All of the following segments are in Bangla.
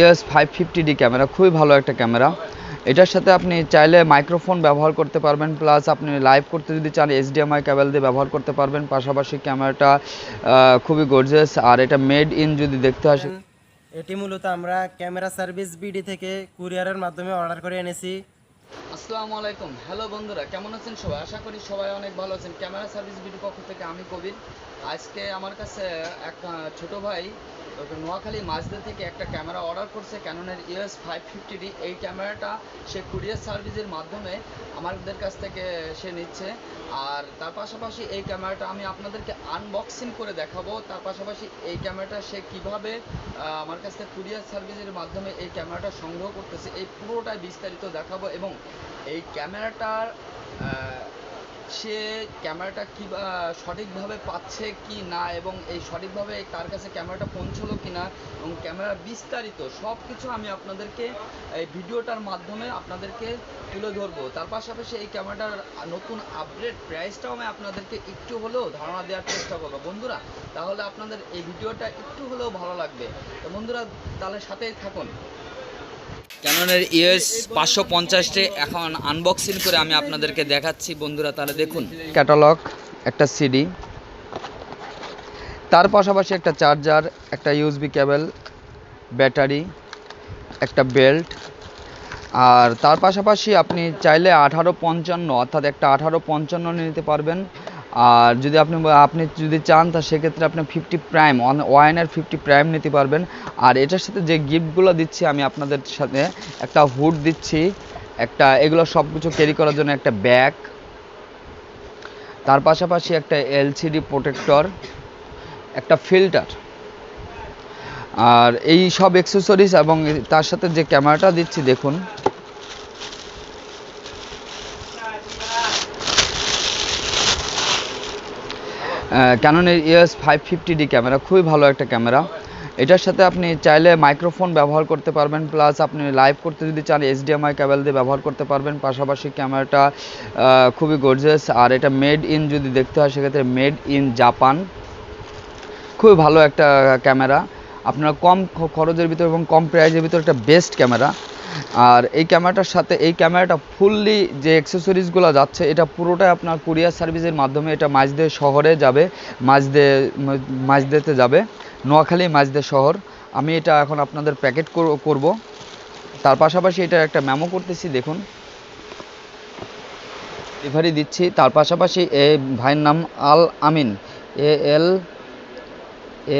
ES five fifty D camera খুবই ভালো একটা ক্যামেরা এটার সাথে আপনি চাইলে মাইক্রোফোন ব্যবহার করতে পারবেন প্লাস আপনি লাইভ করতে যদি চান এইচডিএমআই কেবল দিয়ে ব্যবহার করতে পারবেন। পাশাপাশি ক্যামেরাটা খুবই গর্জিয়াস আর এটা মেড ইন যদি দেখতে আসেন এটি মূলত আমরা ক্যামেরা সার্ভিস বিডি থেকে কুরিয়ারের মাধ্যমে অর্ডার করে এনেছি। আসসালামু আলাইকুম। হ্যালো বন্ধুরা, কেমন আছেন সবাই? আশা করি সবাই অনেক ভালো আছেন। ক্যামেরা সার্ভিস ভিডিও পক্ষ থেকে আমি কবির। আজকে আমার কাছে এক ছোট ভাই নোয়াখালী মাঝদে থেকে একটা ক্যামেরা অর্ডার করছে ক্যাননের U S five fifty D এই ক্যামেরাটা সে কুরিয়ার সার্ভিসের মাধ্যমে আমাদের কাছ থেকে সে নিচ্ছে। আর তার পাশাপাশি এই ক্যামেরাটা আমি আপনাদেরকে আনবক্সিং করে দেখাবো। তার পাশাপাশি এই ক্যামেরাটা সে কীভাবে আমার কাছ থেকে কুরিয়ার সার্ভিসের মাধ্যমে এই ক্যামেরাটা সংগ্রহ করতেছে, এই পুরোটাই বিস্তারিত দেখাবো এবং এই ক্যামেরাটার সে ক্যামেরাটা কি সঠিকভাবে পাচ্ছে কি না এবং এই সঠিকভাবে তার কাছে ক্যামেরাটা পৌঁছলো কি না এবং ক্যামেরা বিস্তারিত সব কিছু আমি আপনাদেরকে এই ভিডিওটার মাধ্যমে আপনাদেরকে তুলে ধরবো। তার পাশাপাশি এই ক্যামেরাটার নতুন আপডেট প্রাইসটাও আমি আপনাদেরকে একটু হলেও ধারণা দেওয়ার চেষ্টা করব। বন্ধুরা, তাহলে আপনাদের এই ভিডিওটা একটু হলেও ভালো লাগবে। তো বন্ধুরা, তাহলে সাথেই থাকুন। ক্যাননের ইএস পাঁচশো পঞ্চাশটি এখন আনবক্সিং করে আমি আপনাদেরকে দেখাচ্ছি। বন্ধুরা, তাহলে দেখুন। ক্যাটালগ, একটা সিডি তার পাশাপাশি একটা চার্জার, একটা ইউএসবি কেবল ব্যাটারি, একটা বেল্ট, আর তার পাশাপাশি আপনি চাইলে আঠারো পঞ্চান্ন, অর্থাৎ একটা আঠারো পঞ্চান্ন নিতে পারবেন। আর যদি আপনি আপনি যদি চান, তা সেক্ষেত্রে আপনি ফিফটি প্রাইম ওয়াইনের ফিফটি প্রাইম নিতে পারবেন। আর এটার সাথে যে গিফটগুলো দিচ্ছি, আমি আপনাদের সাথে একটা হুড দিচ্ছি। একটা, এগুলো সব কিছু ক্যারি করার জন্য একটা ব্যাগ তার পাশাপাশি একটা এলসিডি প্রোটেক্টর একটা ফিল্টার আর এই সব অ্যাক্সেসরিজ এবং তার সাথে যে ক্যামেরাটা দিচ্ছি, দেখুন। ক্যাননের ES five fifty D camera খুবই ভালো একটা ক্যামেরা এটার সাথে আপনি চাইলে মাইক্রোফোন ব্যবহার করতে পারবেন প্লাস আপনি লাইভ করতে যদি চান এইচডিএমআই কেবল দিয়ে ব্যবহার করতে পারবেন। পাশাপাশি ক্যামেরাটা খুবই গর্জিয়াস আর এটা মেড ইন যদি দেখতে হয়, সেক্ষেত্রে মেড ইন জাপান খুবই ভালো একটা ক্যামেরা আপনার কম খরচের ভিতর এবং কম প্রাইসের ভিতর একটা বেস্ট ক্যামেরা আর এই ক্যামেরাটার সাথে, এই ক্যামেরাটা ফুললি যে অ্যাক্সেসরিজগুলো যাচ্ছে, এটা পুরোটাই আপনার কুরিয়ার সার্ভিসের মাধ্যমে এটা মাঝদে শহরে যাবে মাঝদে মাঝদেতে যাবে, নোয়াখালী মাঝদে শহর। আমি এটা এখন আপনাদের প্যাকেট করব। তার পাশাপাশি এটা একটা মেমো করতেছি, দেখুন। ডেলিভারি দিচ্ছি। তার পাশাপাশি এই ভাইয়ের নাম Al Amin. A L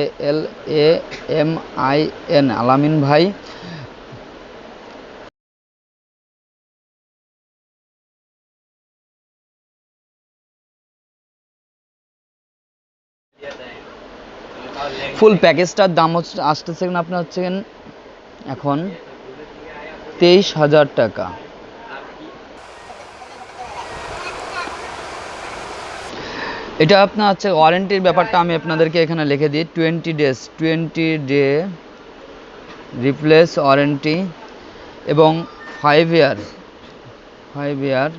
A L, A M I N. Alamin ভাই। ফুল প্যাকেজটার দাম হচ্ছে, আসতেছে কিনা আপনার হচ্ছে এখন তেইশ হাজার টাকা। এটা আপনার হচ্ছে ওয়ারেন্টির ব্যাপারটা আমি আপনাদেরকে এখানে লিখে দিই twenty days twenty day replace warranty এবং five year five year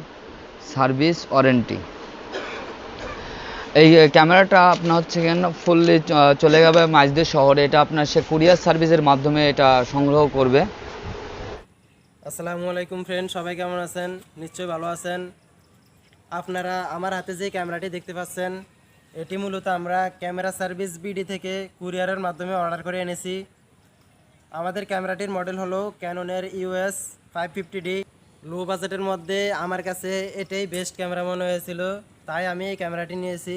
service warranty এই ক্যামেরাটা আপনার হচ্ছে কেন ফুললি চলে যাবে মাঝদের শহরে। এটা আপনার সে কুরিয়ার সার্ভিসের মাধ্যমে এটা সংগ্রহ করবে। আসসালামু আলাইকুম ফ্রেন্ড সবাই কেমন আছেন? নিশ্চয়ই ভালো আছেন। আপনারা আমার হাতে যে ক্যামেরাটি দেখতে পাচ্ছেন, এটি মূলত আমরা ক্যামেরা সার্ভিস বিডি থেকে কুরিয়ারের মাধ্যমে অর্ডার করে এনেছি। আমাদের ক্যামেরাটির মডেল হলো ক্যাননের US five fifty D low বাজেটের মধ্যে আমার কাছে এটাই বেস্ট ক্যামেরা মনে হয়েছিল। তাই আমি এই ক্যামেরাটি নিয়েছি।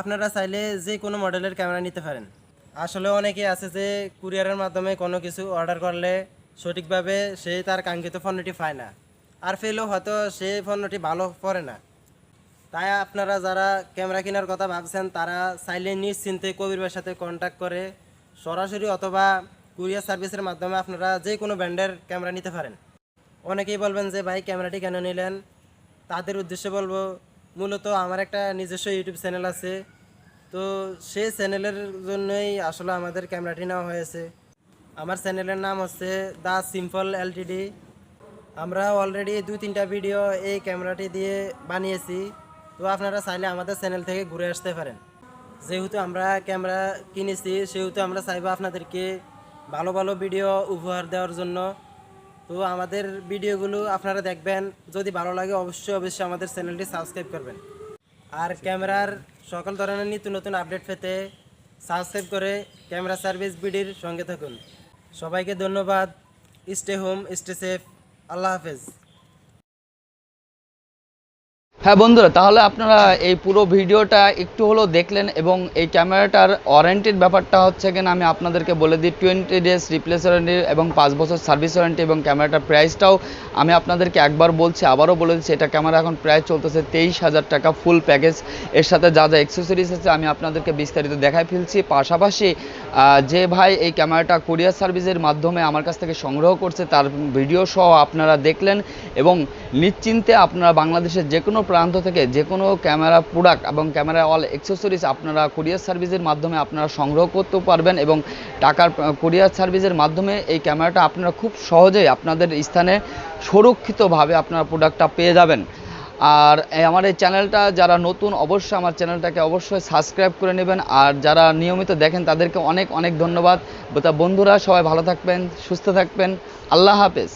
আপনারা চাইলে যে কোনো মডেলের ক্যামেরা নিতে পারেন। আসলে অনেকে আছে যে কুরিয়ারের মাধ্যমে কোনো কিছু অর্ডার করলে সঠিকভাবে সে তার কাঙ্ক্ষিত পণ্যটি পায় না। আর পেলেও হয়তো সেই পণ্যটি ভালো পড়ে না। তাই আপনারা যারা ক্যামেরা কেনার কথা ভাবছেন, তারা চাইলে নিশ্চিন্তে কবির ভাইয়ের সাথে কন্ট্যাক্ট করে সরাসরি অথবা কুরিয়ার সার্ভিসের মাধ্যমে আপনারা যে কোনো ব্র্যান্ডের ক্যামেরা নিতে পারেন। অনেকেই বলবেন যে, ভাই, ক্যামেরাটি কেন নিলেন? তাদের উদ্দেশ্যে বলব মূলত আমার একটা নিজস্ব ইউটিউব চ্যানেল আছে। তো সেই চ্যানেলের জন্যই আসলে আমাদের ক্যামেরাটি নেওয়া হয়েছে। আমার চ্যানেলের নাম হচ্ছে দ্য সিম্পল এলটিডি। আমরা অলরেডি দু তিনটা ভিডিও এই ক্যামেরাটি দিয়ে বানিয়েছি। তো আপনারা চাইলে আমাদের চ্যানেল থেকে ঘুরে আসতে পারেন। যেহেতু আমরা ক্যামেরা কিনেছি, সেহেতু আমরা চাইব আপনাদেরকে ভালো ভালো ভিডিও উপহার দেওয়ার জন্য। তো আমাদের ভিডিওগুলো আপনারা দেখবেন। যদি ভালো লাগে, অবশ্যই অবশ্যই আমাদের চ্যানেলটি সাবস্ক্রাইব করবেন। আর ক্যামেরার সকল ধরনের নিত্য নতুন আপডেট পেতে সাবস্ক্রাইব করে ক্যামেরা সার্ভিস বিডির সঙ্গে থাকুন। সবাইকে ধন্যবাদ। স্টে হোম স্টে সেফ আল্লাহ হাফেজ। হ্যাঁ বন্ধুরা, তাহলে আপনারা এই পুরো ভিডিওটা একটু হলেও দেখলেন এবং এই ক্যামেরাটার ওয়ারেন্টির ব্যাপারটা হচ্ছে কিনা আমি আপনাদেরকে বলে দিই টোয়েন্টি ডেজ রিপ্লেস ওয়ারেন্টি এবং পাঁচ বছর সার্ভিস ওয়ারেন্টি এবং ক্যামেরাটার প্রাইসটাও আমি আপনাদেরকে একবার বলছি, আবারও বলে দিচ্ছি, এটা ক্যামেরা এখন প্রায় চলতেছে তেইশ হাজার টাকা ফুল প্যাকেজ এর সাথে যা যা অ্যাক্সেসরিজ আছে আমি আপনাদেরকে বিস্তারিত দেখাই ফেলছি। পাশাপাশি যে ভাই এই ক্যামেরাটা কুরিয়ার সার্ভিসের মাধ্যমে আমার কাছ থেকে সংগ্রহ করছে, তার ভিডিও সহ আপনারা দেখলেন এবং নিশ্চিন্তে আপনারা বাংলাদেশের যে কোনো প্রান্ত থেকে যে কোনো ক্যামেরা প্রোডাক্ট এবং ক্যামেরা অল অ্যাক্সেসরিজ আপনারা কুরিয়ার সার্ভিসের মাধ্যমে আপনারা সংগ্রহ করতেও পারবেন এবং টাকার কুরিয়ার সার্ভিসের মাধ্যমে এই ক্যামেরাটা আপনারা খুব সহজেই আপনাদের স্থানে সুরক্ষিতভাবে আপনারা প্রোডাক্টটা পেয়ে যাবেন। আর আমার এই চ্যানেলটা যারা নতুন, অবশ্যই আমার চ্যানেলটাকে অবশ্যই সাবস্ক্রাইব করে নেবেন। আর যারা নিয়মিত দেখেন, তাদেরকে অনেক অনেক ধন্যবাদ। বন্ধুরা, সবাই ভালো থাকবেন, সুস্থ থাকবেন। আল্লাহ হাফেজ।